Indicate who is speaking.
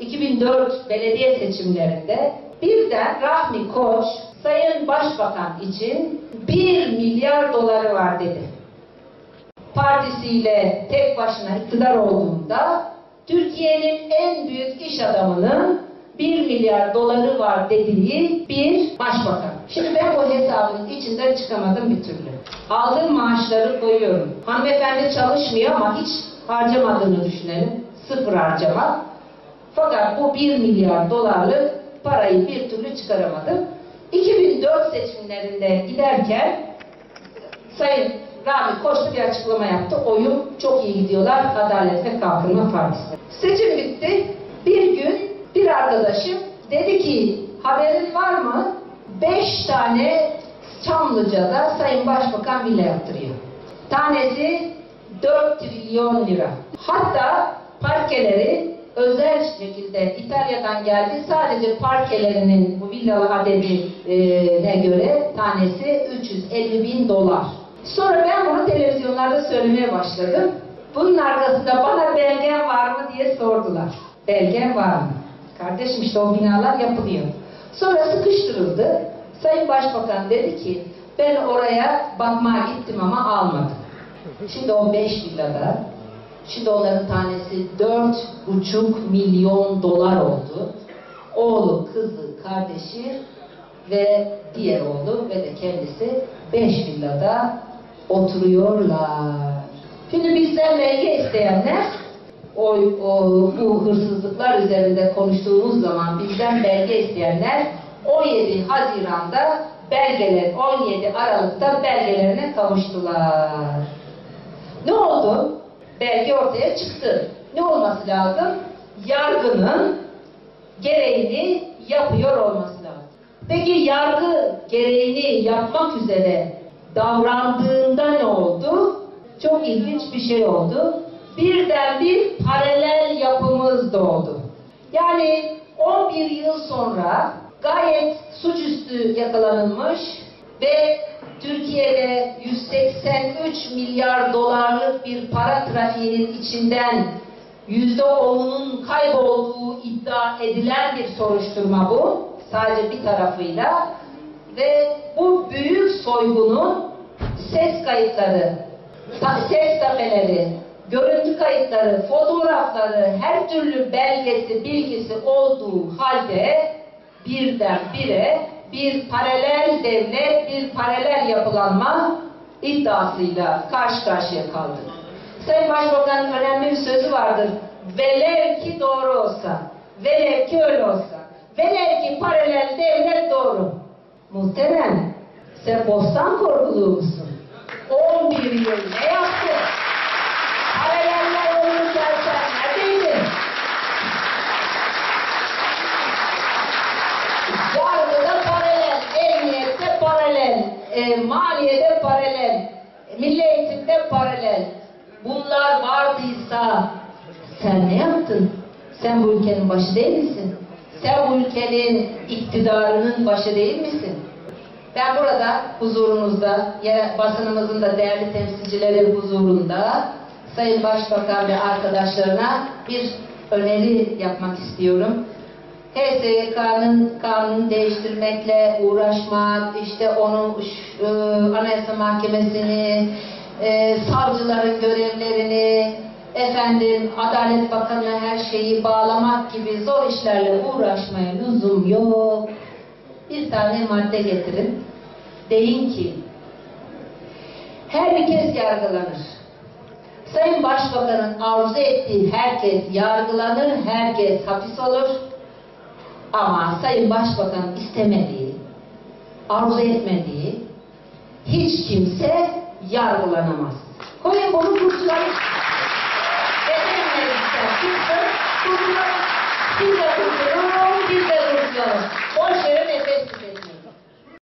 Speaker 1: 2004 belediye seçimlerinde birden Rahmi Koç Sayın Başbakan için 1 milyar doları var dedi. Partisiyle tek başına iktidar olduğunda Türkiye'nin en büyük iş adamının 1 milyar doları var dediği bir başbakan. Şimdi ben bu hesabın içinden çıkamadım bir türlü. Aldığım maaşları koyuyorum. Hanımefendi çalışmıyor ama hiç harcamadığını düşünelim. Sıfır harcama. Fakat bu 1 milyar dolarlık parayı bir türlü çıkaramadım. 2004 seçimlerinde giderken Sayın Rami Koçlu bir açıklama yaptı. Oyun çok iyi gidiyorlar Adalet ve Kalkınma Partisi. Seçim bitti. Bir gün bir arkadaşım dedi ki haberin var mı? Beş tane Çamlıca'da Sayın Başbakan villa yaptırıyor. Tanesi 4 trilyon lira. Hatta parkeleri özel şekilde İtalya'dan geldi. Sadece parkelerinin bu villalı adedine göre tanesi 350 bin dolar. Sonra ben bunu televizyonlarda söylemeye başladım. Bunun arkasında bana belgen var mı diye sordular. Belgen var mı? Kardeşim işte o binalar yapılıyor. Sonra sıkıştırıldı. Sayın Başbakan dedi ki ben oraya bakmaya gittim ama almadım. Şimdi o 5 villada Şimdi onların tanesi dört buçuk milyon dolar oldu. Oğlu, kızı, kardeşi ve diğer oğlu ve de kendisi beş villada oturuyorlar. Şimdi bizden belge isteyenler o, o, bu hırsızlıklar üzerinde konuştuğumuz zaman bizden belge isteyenler 17 Haziran'da belgeler 17 Aralık'ta belgelerine kavuştular. Ne oldu? Belge ortaya çıktı. Ne olması lazım? Yargının gereğini yapıyor olması lazım. Peki yargı gereğini yapmak üzere davrandığında ne oldu? Çok ilginç bir şey oldu. Birden bir paralel yapımız doğdu. Yani 11 yıl sonra gayet suçüstü yakalanılmış ve Türkiye'de 183 milyar dolarlık bir para trafiğinin içinden yüzde onunun kaybolduğu iddia edilen bir soruşturma bu. Sadece bir tarafıyla. Ve bu büyük soygunun ses kayıtları, ses tapeleri, görüntü kayıtları, fotoğrafları, her türlü belgesi, bilgisi olduğu halde birden bire bir paralel devlet, bir paralel yapılanma iddiasıyla karşı karşıya kaldı. Sayın Başbakan'ın önemli bir sözü vardır. Velev ki doğru olsa, velev ki öyle olsa, velev ki paralel devlet doğru. Muhterem, sen bostan korkuluğu musun? 11 yıl ne yaptın? Paraleller olurken sen neredeydin? Yargıda paralel, emniyette paralel, e, maliyede paralel, milli eğitimde paralel. Bunlar vardıysa sen ne yaptın? Sen bu ülkenin başı değil misin? Sen bu ülkenin iktidarının başı değil misin? Ben burada huzurunuzda, basınımızın da değerli temsilcileri huzurunda Sayın Başbakan ve arkadaşlarına bir öneri yapmak istiyorum. HSYK'nın kanunu değiştirmekle uğraşmak, işte onu e, Anayasa Mahkemesi'ni, e, savcıların görevlerini, efendim Adalet Bakanı her şeyi bağlamak gibi zor işlerle uğraşmaya lüzum yok. Bir tane madde getirin. Deyin ki her bir kez yargılanır. Sayın Başbakan'ın arzu ettiği herkes yargılanır, herkes hapis olur. Ama Sayın Başbakan istemediği, arzu etmediği hiç kimse yargılanamaz. Koyun bunu kurtulalım. Biz de kurtulalım, biz de kurtulalım. Boş yere nefes tüketin.